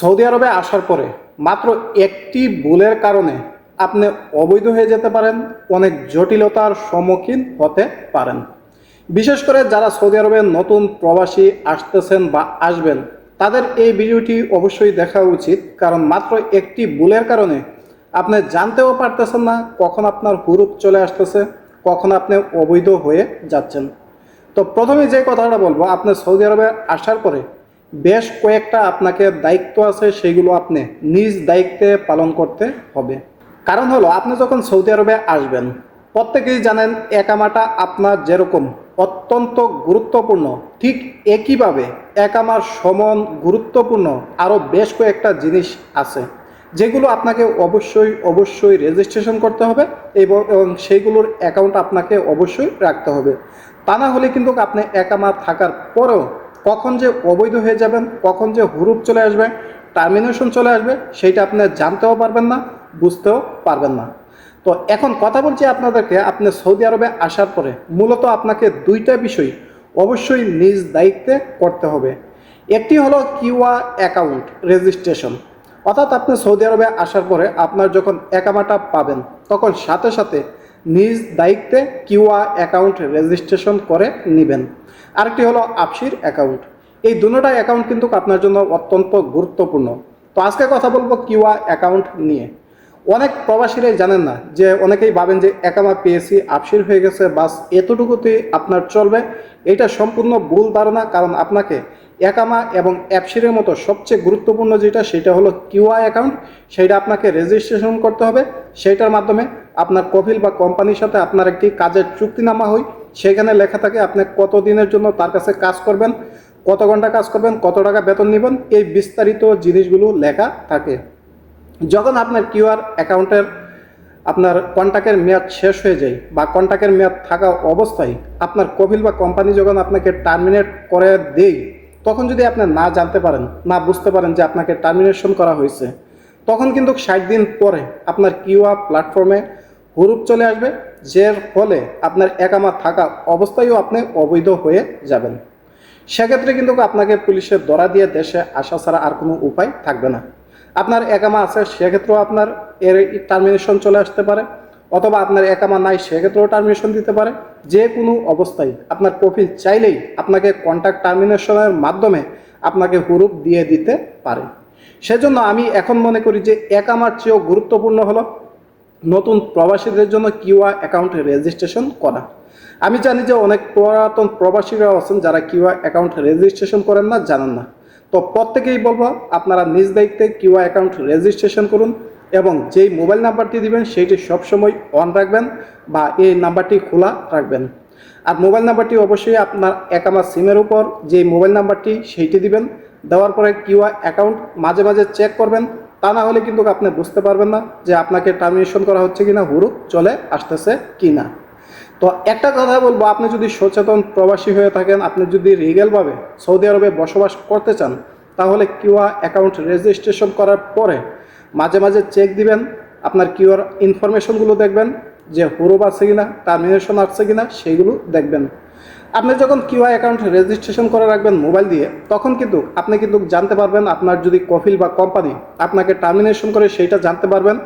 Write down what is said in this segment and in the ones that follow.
Saudi আরবে আসার পরে মাত্র একটি ভুলের কারণে আপনি অবৈধ হয়ে যেতে পারেন, অনেক জটিলতার সম্মুখীন হতে পারেন। বিশেষ করে যারা সৌদি আরবে নতুন প্রবাসী আসতেছেন বা আসবেন, তাদের এই ভিডিওটি অবশ্যই দেখা উচিত, কারণ মাত্র একটি ভুলের কারণে আপনি জানতেও পারতেছেন না কখন আপনার হুরুপ চলে আসতেছে, কখন আপনি অবৈধ হয়ে যাচ্ছেন। তো প্রথমে যে কথাটা বলব, আপনি সৌদি আরবে আসার পরে বেশ কয়েকটা আপনাকে দায়িত্ব আছে, সেগুলো আপনি নিজ দায়িত্বে পালন করতে হবে। কারণ হলো, আপনি যখন সৌদি আরবে আসবেন, প্রত্যেকেই জানেন একামাটা আপনার যেরকম অত্যন্ত গুরুত্বপূর্ণ। ঠিক একইভাবে একামার সমান গুরুত্বপূর্ণ আরও বেশ কয়েকটা জিনিস আছে, যেগুলো আপনাকে অবশ্যই অবশ্যই রেজিস্ট্রেশন করতে হবে এবং সেইগুলোর অ্যাকাউন্ট আপনাকে অবশ্যই রাখতে হবে। তা না হলে কিন্তু আপনি একামা থাকার পরেও কখন যে অবৈধ হয়ে যাবেন, কখন যে হুরুপ চলে আসবে, টার্মিনেশন চলে আসবে, সেইটা আপনি জানতেও পারবেন না, বুঝতেও পারবেন না। তো এখন কথা বলছি আপনাদেরকে, আপনি সৌদি আরবে আসার পরে মূলত আপনাকে দুইটা বিষয় অবশ্যই নিজ দায়িত্বে করতে হবে। একটি হলো কিউয়া অ্যাকাউন্ট রেজিস্ট্রেশন। অর্থাৎ আপনি সৌদি আরবে আসার পরে আপনার যখন একামাটা পাবেন, তখন সাথে সাথে নিজ দায়িত্বে কিউয়া অ্যাকাউন্ট রেজিস্ট্রেশন করে নেবেন। আরেকটি হলো আপসির অ্যাকাউন্ট। এই দুটোটা অ্যাকাউন্ট কিন্তু আপনার জন্য অত্যন্ত গুরুত্বপূর্ণ। তো আজকে কথা বলব কিউয়া অ্যাকাউন্ট নিয়ে। অনেক প্রবাসীরাই জানেন না যে অনেকেই ভাবেন যে একামা পেয়েছি আপসির হয়ে গেছে, বাস এতটুকুতেই আপনার চলবে। এটা সম্পূর্ণ ভুল ধারণা, কারণ আপনাকে একামা এবং অ্যাপসিরের মতো সবচেয়ে গুরুত্বপূর্ণ যেটা, সেটা হলো কিউআই অ্যাকাউন্ট। সেইটা আপনাকে রেজিস্ট্রেশন করতে হবে। সেইটার মাধ্যমে আপনার কফিল বা কোম্পানির সাথে আপনার একটি কাজের চুক্তিনামা হয় সেখানে লেখা থাকে আপনি কত দিনের জন্য তার কাছে কাজ করবেন, কত ঘণ্টা কাজ করবেন, কত টাকা বেতন নেবেন, এই বিস্তারিত জিনিসগুলো লেখা থাকে। যখন আপনার কিউআর অ্যাকাউন্টের আপনার কন্ট্যাক্টের মেয়াদ শেষ হয়ে যায় বা কন্ট্যাক্টের মেয়াদ থাকা অবস্থায় আপনার কপিল বা কোম্পানি যখন আপনাকে টার্মিনেট করে দেই তখন যদি আপনি না জানতে পারেন, না বুঝতে পারেন যে আপনাকে টার্মিনেশন করা হয়েছে, তখন কিন্তু ষাট দিন পরে আপনার কিউআর প্ল্যাটফর্মে হুরুপ চলে আসবে, যার ফলে আপনার একামা থাকা অবস্থায়ও আপনি অবৈধ হয়ে যাবেন। সেক্ষেত্রে কিন্তু আপনাকে পুলিশের দরা দিয়ে দেশে আসা ছাড়া আর কোনো উপায় থাকবে না। আপনার একামা আছে, সেক্ষেত্রেও আপনার এর টার্মিনেশন চলে আসতে পারে। অথবা আপনার একামা নাই, সেক্ষেত্রেও টার্মিনেশন দিতে পারে। যে কোনো অবস্থায় আপনার কফিল চাইলেই আপনাকে কন্ট্যাক্ট টার্মিনেশনের মাধ্যমে আপনাকে হুরুপ দিয়ে দিতে পারে। সেজন্য আমি এখন মনে করি যে একামার চেয়েও গুরুত্বপূর্ণ হলো নতুন প্রবাসীদের জন্য কিউআ অ্যাকাউন্ট রেজিস্ট্রেশন করা। আমি জানি যে অনেক পুরাতন প্রবাসীরা আছেন যারা কিউআ অ্যাকাউন্ট রেজিস্ট্রেশন করেন না, জানেন না। তো প্রত্যেকেই বলব আপনারা নিজ দায়িত্বে কিউআ অ্যাকাউন্ট রেজিস্ট্রেশন করুন। এবং যেই মোবাইল নাম্বারটি দিবেন, সেইটি সবসময় অন রাখবেন বা এই নাম্বারটি খোলা রাখবেন। আর মোবাইল নাম্বারটি অবশ্যই আপনার একামা সিমের উপর যে মোবাইল নাম্বারটি, সেইটি দিবেন। দেওয়ার পরে কিউআ অ্যাকাউন্ট মাঝে মাঝে চেক করবেন। তা না হলে কিন্তু আপনি বুঝতে পারবেন না যে আপনাকে টার্মিনেশন করা হচ্ছে কিনা হুরুপ চলে আসতেছে কি না তো একটা কথা বলব, আপনি যদি সচেতন প্রবাসী হয়ে থাকেন, আপনি যদি লিগ্যালভাবে সৌদি আরবে বসবাস করতে চান, তাহলে কিউআর অ্যাকাউন্ট রেজিস্ট্রেশন করার পরে মাঝে মাঝে চেক দিবেন, আপনার কিউআর ইনফরমেশনগুলো দেখবেন, যে হুরুপ আছে কিনা টার্মিনেশন আসছে কিনা, সেইগুলো দেখবেন। আপনি যখন কিউআই অ্যাকাউন্ট রেজিস্ট্রেশন করে রাখবেন মোবাইল দিয়ে, তখন কিন্তু আপনি কিন্তু জানতে পারবেন আপনার যদি কফিল বা কোম্পানি আপনাকে টার্মিনেশন করে, সেইটা জানতে পারবেন।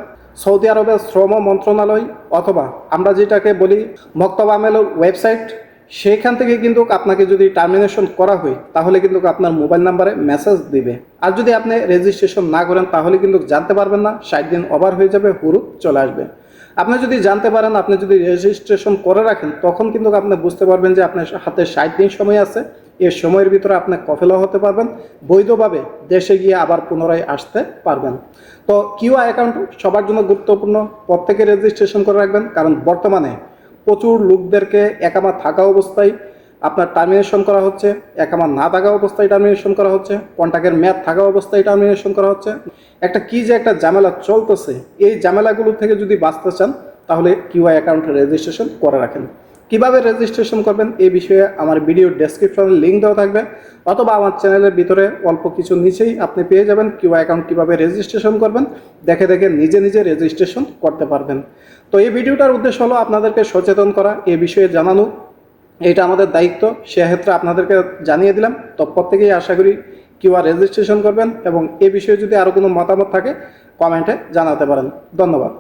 সৌদি আরবের শ্রম মন্ত্রণালয় অথবা আমরা যেটাকে বলি মক্তব আমেলের ওয়েবসাইট সেইখান থেকে কিন্তু আপনাকে যদি টার্মিনেশন করা হয়, তাহলে কিন্তু আপনার মোবাইল নাম্বারে মেসেজ দিবে। আর যদি আপনি রেজিস্ট্রেশন না করেন, তাহলে কিন্তু জানতে পারবেন না, ষাট দিন ওভার হয়ে যাবে হুরুপ চলে আসবে। আপনি যদি জানতে পারেন, আপনি যদি রেজিস্ট্রেশন করে রাখেন, তখন কিন্তু আপনি বুঝতে পারবেন যে আপনার হাতে ষাট দিন সময় আছে। এই সময়ের ভিতরে আপনি কফেলা হতে পারবেন, বৈধভাবে দেশে গিয়ে আবার পুনরায় আসতে পারবেন। তো কিউআ অ্যাকাউন্ট সবার জন্য গুরুত্বপূর্ণ। প্রত্যেকে রেজিস্ট্রেশন করে রাখবেন, কারণ বর্তমানে প্রচুর লোকদেরকে একামা থাকা অবস্থায় আপনার টার্মিনেশন করা হচ্ছে, একামা না থাকা অবস্থায় টার্মিনেশন করা হচ্ছে কন্ট্যাক্টের মেয়াদ থাকা অবস্থায় টার্মিনেশন করা হচ্ছে। একটা কি যে একটা ঝামেলা চলতেছে, এই ঝামেলাগুলো থেকে যদি বাঁচতে চান, তাহলে কিউআই অ্যাকাউন্টের রেজিস্ট্রেশন করে রাখেন। কীভাবে রেজিস্ট্রেশন করবেন এই বিষয়ে আমার ভিডিও ডেসক্রিপশনে লিঙ্ক দেওয়া থাকবে, অথবা আমার চ্যানেলের ভিতরে অল্প কিছু নিচেই আপনি পেয়ে যাবেন কিউ অ্যাকাউন্ট কীভাবে রেজিস্ট্রেশন করবেন, দেখে দেখে নিজে নিজে রেজিস্ট্রেশন করতে পারবেন। তো এই ভিডিওটার উদ্দেশ্য হলো আপনাদেরকে সচেতন করা এ বিষয়ে জানানো, এটা আমাদের দায়িত্ব, সেক্ষেত্রে আপনাদেরকে জানিয়ে দিলাম। তো প্রত্যেকেই আশা করি কিউআর রেজিস্ট্রেশন করবেন এবং এ বিষয়ে যদি আরও কোনো মতামত থাকে কমেন্টে জানাতে পারেন। ধন্যবাদ।